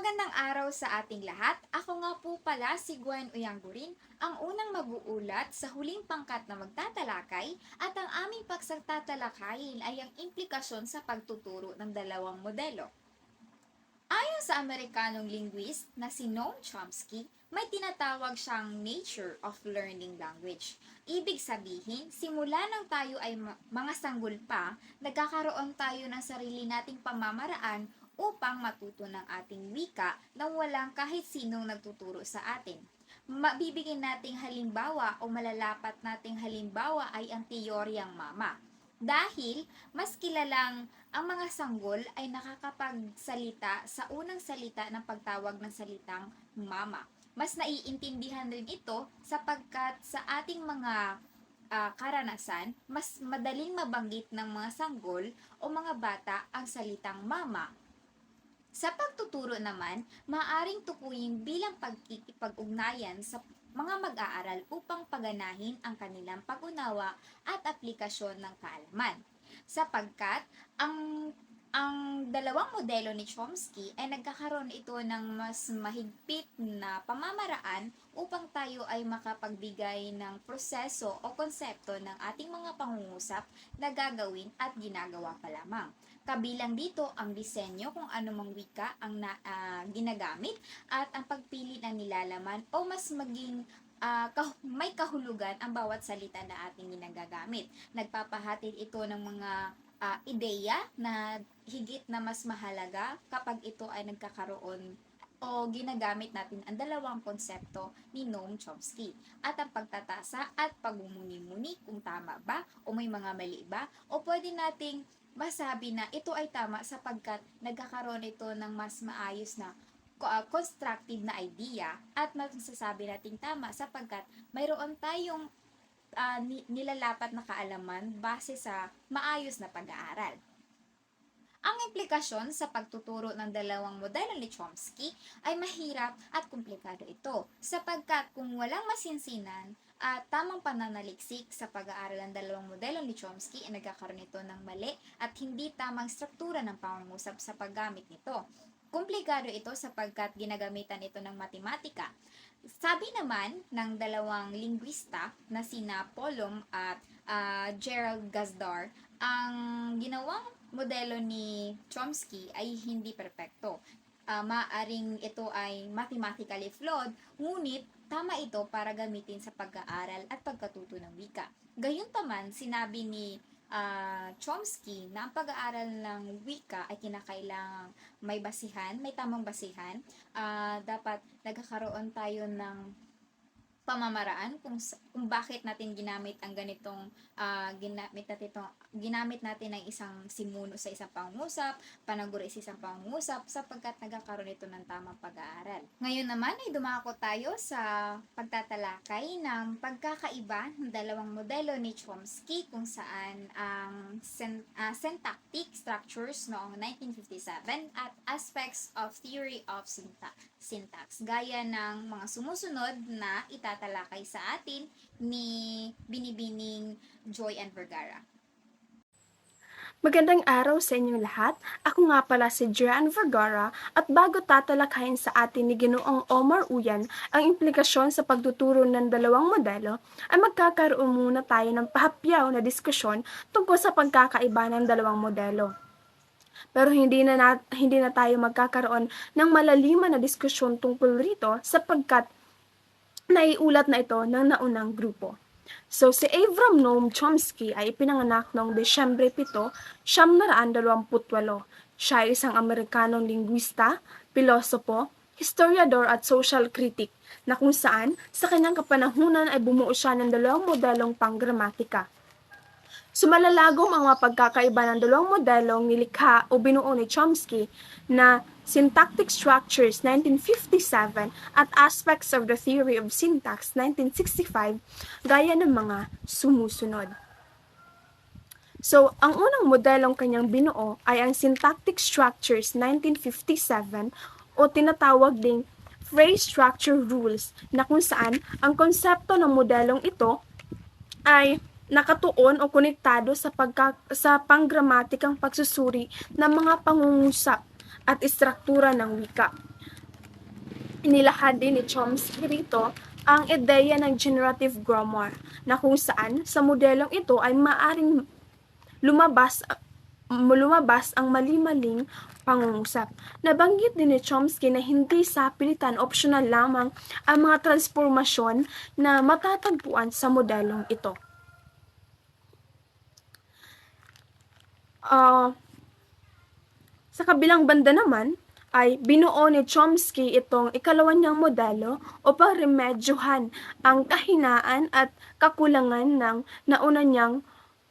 Magandang araw sa ating lahat. Ako nga po pala si Gwen Uyanggurin, ang unang mag-uulat sa huling pangkat na magtatalakay at ang aming pagsagtatalakayin ay ang implikasyon sa pagtuturo ng dalawang modelo. Ayon sa Amerikanong linguist na si Noam Chomsky, may tinatawag siyang nature of learning language. Ibig sabihin, simula nang tayo ay mga sanggol pa, nagkakaroon tayo ng sarili nating pamamaraan upang matuto ng ating wika nang walang kahit sinong nagtuturo sa atin. Mabibigyan nating halimbawa o malalapat nating halimbawa ay ang teoryang mama. Dahil mas kilalang ang mga sanggol ay nakakapagsalita sa unang salita ng pagtawag ng salitang mama. Mas naiintindihan rin ito sapagkat sa ating mga ah, karanasan, mas madaling mabanggit ng mga sanggol o mga bata ang salitang mama sa pagtuturo naman, maaring tukuyin bilang pagkikipag-ugnayan sa mga mag-aaral upang paganahin ang kanilang pag-unawa at aplikasyon ng kaalaman. Sapagkat ang ang dalawang modelo ni Chomsky ay nagkakaroon ito ng mas mahigpit na pamamaraan upang tayo ay makapagbigay ng proseso o konsepto ng ating mga pangungusap na gagawin at ginagawa pa lamang. Kabilang dito ang disenyo kung anumang wika ang na, ah, ginagamit at ang pagpili ng nilalaman o mas maging ah, kah- may kahulugan ang bawat salita na ating ginagagamit. Nagpapahatid ito ng mga ah, ideya na higit na mas mahalaga kapag ito ay nagkakaroon o ginagamit natin ang dalawang konsepto ni Noam Chomsky at ang pagtatasa at pagmumuni-muni kung tama ba o may mga mali ba o pwede nating masabi na ito ay tama sapagkat nagkakaroon ito ng mas maayos na ko- ah, constructive na idea at masasabi nating tama sapagkat mayroon tayong ni- nilalapat na kaalaman base sa maayos na pag-aaral. Ang implikasyon sa pagtuturo ng dalawang modelo ni Chomsky ay mahirap at komplikado ito sapagkat kung walang masinsinan at tamang pananaliksik sa pag-aaral ng dalawang modelo ni Chomsky ay nagkakaroon ito ng mali at hindi tamang struktura ng pangungusap sa paggamit nito. Komplikado ito sapagkat ginagamitan ito ng matematika. Sabi naman ng dalawang linguista na sina Polom at ah, Gerald Gazdar, ang ginawang modelo ni Chomsky ay hindi perpekto. Ah, maaring ito ay mathematically flawed, ngunit tama ito para gamitin sa pag-aaral at pagkatuto ng wika. Gayunpaman, sinabi ni ah, Chomsky na ang pag-aaral ng wika ay kinakailangang may basihan, may tamang basihan. Ah, dapat nagkakaroon tayo ng pamamaraan kung kung bakit natin ginamit ang ganitong ah, ginamit natin itong, ginamit natin ang isang simuno sa isang pangungusap, panaguri sa isang pangungusap sapagkat nagkakaroon ito ng tamang pag-aaral. Ngayon naman ay dumako tayo sa pagtatalakay ng pagkakaiba ng dalawang modelo ni Chomsky kung saan ang syn- ah, syntactic structures noong 1957 at aspects of theory of syntax syntax gaya ng mga sumusunod na itatalakay sa atin ni Binibining Joy and Vergara. Magandang araw sa inyong lahat. Ako nga pala si Jiran Vergara at bago tatalakayin sa atin ni Ginoong Omar Uyan ang implikasyon sa pagtuturo ng dalawang modelo, ay magkakaroon muna tayo ng pahapyaw na diskusyon tungkol sa pagkakaiba ng dalawang modelo. Pero hindi na, na hindi na tayo magkakaroon ng malaliman na diskusyon tungkol rito sapagkat naiulat na ito ng naunang grupo. So, si Avram Noam Chomsky ay ipinanganak noong Desyembre 7, 1928. Siya ay isang Amerikanong linguista, pilosopo, historiador at social critic na kung saan sa kanyang kapanahunan ay bumuo siya ng dalawang modelong panggramatika. Sumalalagom ang mga pagkakaiba ng dalawang modelong nilikha o binuo ni Chomsky na Syntactic Structures 1957 at Aspects of the Theory of Syntax 1965 gaya ng mga sumusunod. So, ang unang modelong kanyang binuo ay ang Syntactic Structures 1957 o tinatawag ding Phrase Structure Rules na kung saan ang konsepto ng modelong ito ay nakatuon o konektado sa pagka, sa panggramatikang pagsusuri ng mga pangungusap at istruktura ng wika. Inilahad din ni Chomsky rito ang ideya ng generative grammar na kung saan sa modelong ito ay maaring lumabas lumabas ang mali-maling pangungusap. Nabanggit din ni Chomsky na hindi sa pilitan optional lamang ang mga transformasyon na matatagpuan sa modelong ito. Ah, sa kabilang banda naman, ay binuo ni Chomsky itong ikalawa niyang modelo upang remedyohan ang kahinaan at kakulangan ng nauna niyang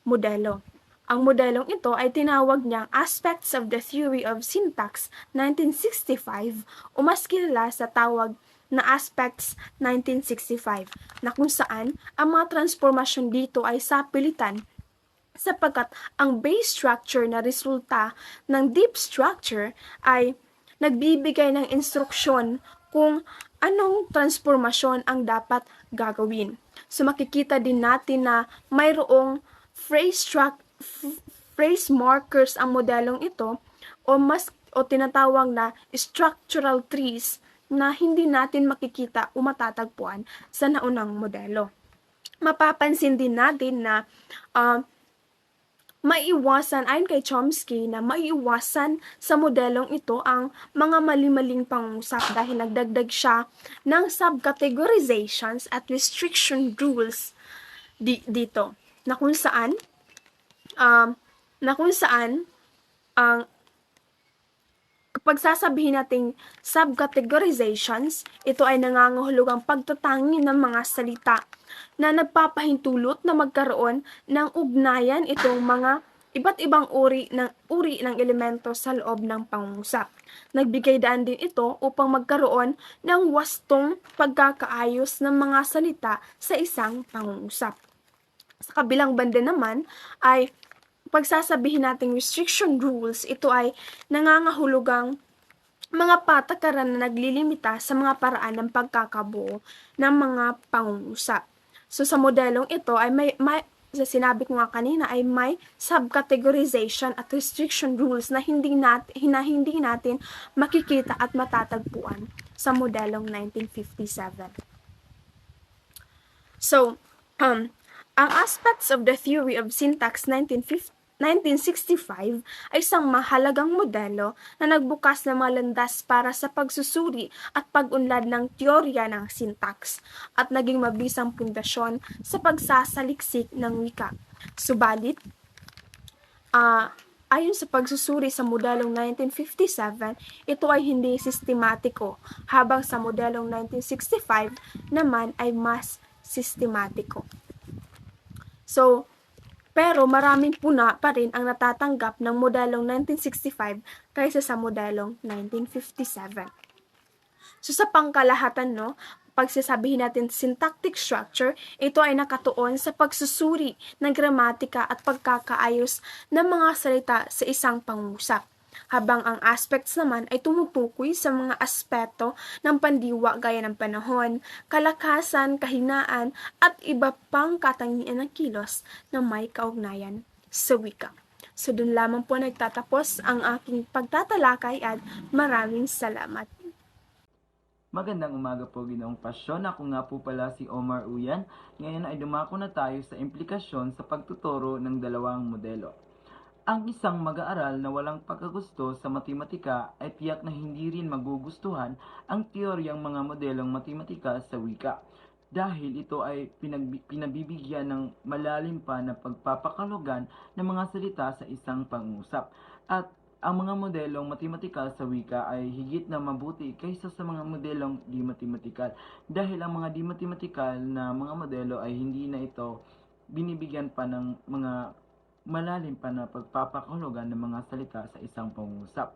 modelo. Ang modelong ito ay tinawag niyang Aspects of the Theory of Syntax 1965 o mas kilala sa tawag na Aspects 1965 na kung saan ang mga transformasyon dito ay sapilitan sapagkat ang base structure na resulta ng deep structure ay nagbibigay ng instruksyon kung anong transformasyon ang dapat gagawin. So makikita din natin na mayroong phrase struct phrase markers ang modelong ito o mas o tinatawag na structural trees na hindi natin makikita o matatagpuan sa naunang modelo. Mapapansin din natin na ah, maiwasan ayon kay Chomsky na maiwasan sa modelong ito ang mga mali-maling pangusap dahil nagdagdag siya ng subcategorizations at restriction rules di- dito na kung saan um, na kung saan ang kapag sasabihin nating subcategorizations, ito ay nangangahulugang pagtatangi ng mga salita na nagpapahintulot na magkaroon ng ugnayan itong mga iba't ibang uri ng uri ng elemento sa loob ng pangungusap. Nagbigay daan din ito upang magkaroon ng wastong pagkakaayos ng mga salita sa isang pangungusap. Sa kabilang banda naman ay pagsasabihin nating restriction rules, ito ay nangangahulugang mga patakaran na naglilimita sa mga paraan ng pagkakabuo ng mga pangungusap. So sa modelong ito ay may, may sa sinabi ko nga kanina ay may subcategorization at restriction rules na hindi natin na hindi natin makikita at matatagpuan sa modelong 1957. So, um, ang aspects of the theory of syntax 1950 1965 ay isang mahalagang modelo na nagbukas ng mga landas para sa pagsusuri at pag-unlad ng teorya ng syntax at naging mabisang pundasyon sa pagsasaliksik ng wika. Subalit, ah ayon sa pagsusuri sa modelong 1957, ito ay hindi sistematiko, habang sa modelong 1965 naman ay mas sistematiko. So, pero maraming puna pa rin ang natatanggap ng modelong 1965 kaysa sa modelong 1957. So sa pangkalahatan, no, pagsasabihin natin syntactic structure, ito ay nakatuon sa pagsusuri ng gramatika at pagkakaayos ng mga salita sa isang pangusap. Habang ang aspects naman ay tumutukoy sa mga aspeto ng pandiwa gaya ng panahon, kalakasan, kahinaan, at iba pang katangian ng kilos na may kaugnayan sa wika. So dun lamang po nagtatapos ang aking pagtatalakay at maraming salamat. Magandang umaga po, Ginoong Pasyon. Ako nga po pala si Omar Uyan. Ngayon ay dumako na tayo sa implikasyon sa pagtuturo ng dalawang modelo. Ang isang mag-aaral na walang pagkagusto sa matematika ay tiyak na hindi rin magugustuhan ang teoryang mga modelong matematika sa wika dahil ito ay pinagbi- pinabibigyan ng malalim pa na pagpapakalogan ng mga salita sa isang pangusap. At ang mga modelong matematikal sa wika ay higit na mabuti kaysa sa mga modelong di matematikal dahil ang mga di matematikal na mga modelo ay hindi na ito binibigyan pa ng mga malalim pa na pagpapakahulugan ng mga salita sa isang pangungusap.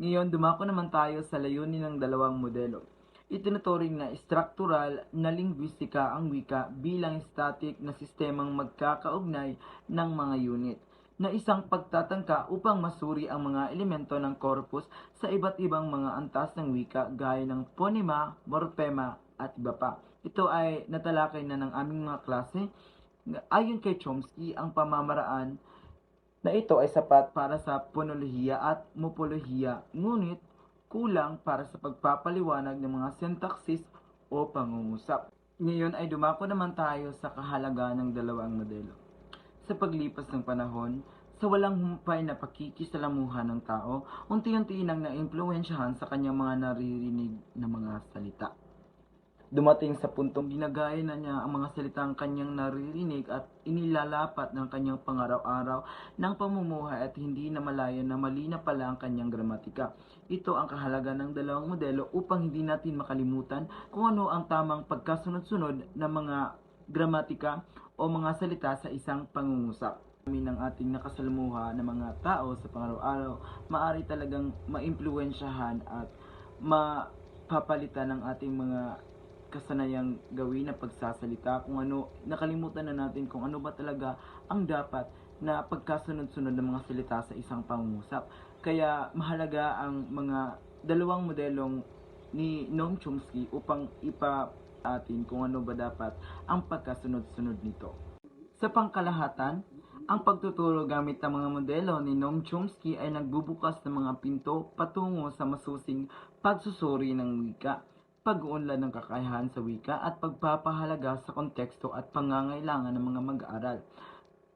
Ngayon, dumako naman tayo sa layunin ng dalawang modelo. Itinuturing na struktural na linguistika ang wika bilang static na sistemang magkakaugnay ng mga unit na isang pagtatangka upang masuri ang mga elemento ng corpus sa iba't ibang mga antas ng wika gaya ng phonema, morphema at iba pa. Ito ay natalakay na ng aming mga klase Ayon kay Chomsky, ang pamamaraan na ito ay sapat para sa ponolohiya at mopolohiya. Ngunit, kulang para sa pagpapaliwanag ng mga syntaxis o pangungusap. Ngayon ay dumako naman tayo sa kahalagaan ng dalawang modelo. Sa paglipas ng panahon, sa walang humpay na pakikisalamuhan ng tao, unti-unti nang naimpluwensyahan sa kanyang mga naririnig na mga salita. Dumating sa puntong ginagaya na niya ang mga salitang kanyang naririnig at inilalapat ng kanyang pangaraw-araw ng pamumuhay at hindi na malaya na mali na pala ang kanyang gramatika. Ito ang kahalaga ng dalawang modelo upang hindi natin makalimutan kung ano ang tamang pagkasunod-sunod ng mga gramatika o mga salita sa isang pangungusap. Kami ng ating nakasalamuha ng mga tao sa pangaraw-araw, maari talagang maimpluwensyahan at mapapalitan ng ating mga kasanayang gawin na pagsasalita kung ano nakalimutan na natin kung ano ba talaga ang dapat na pagkasunod-sunod ng mga salita sa isang pangungusap. Kaya mahalaga ang mga dalawang modelong ni Noam Chomsky upang ipa atin kung ano ba dapat ang pagkasunod-sunod nito. Sa pangkalahatan, ang pagtuturo gamit ang mga modelo ni Noam Chomsky ay nagbubukas ng mga pinto patungo sa masusing pagsusuri ng wika, pag-uunlad ng kakayahan sa wika at pagpapahalaga sa konteksto at pangangailangan ng mga mag-aaral.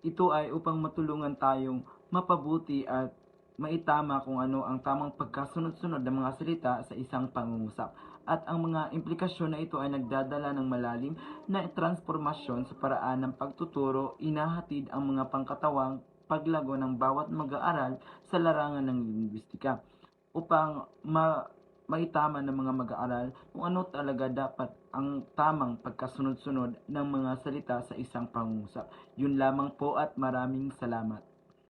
Ito ay upang matulungan tayong mapabuti at maitama kung ano ang tamang pagkasunod-sunod ng mga salita sa isang pangungusap. At ang mga implikasyon na ito ay nagdadala ng malalim na transformasyon sa paraan ng pagtuturo, inahatid ang mga pangkatawang paglago ng bawat mag-aaral sa larangan ng linguistika upang ma maitama ng mga mag-aaral kung ano talaga dapat ang tamang pagkasunod-sunod ng mga salita sa isang pangungusap. Yun lamang po at maraming salamat.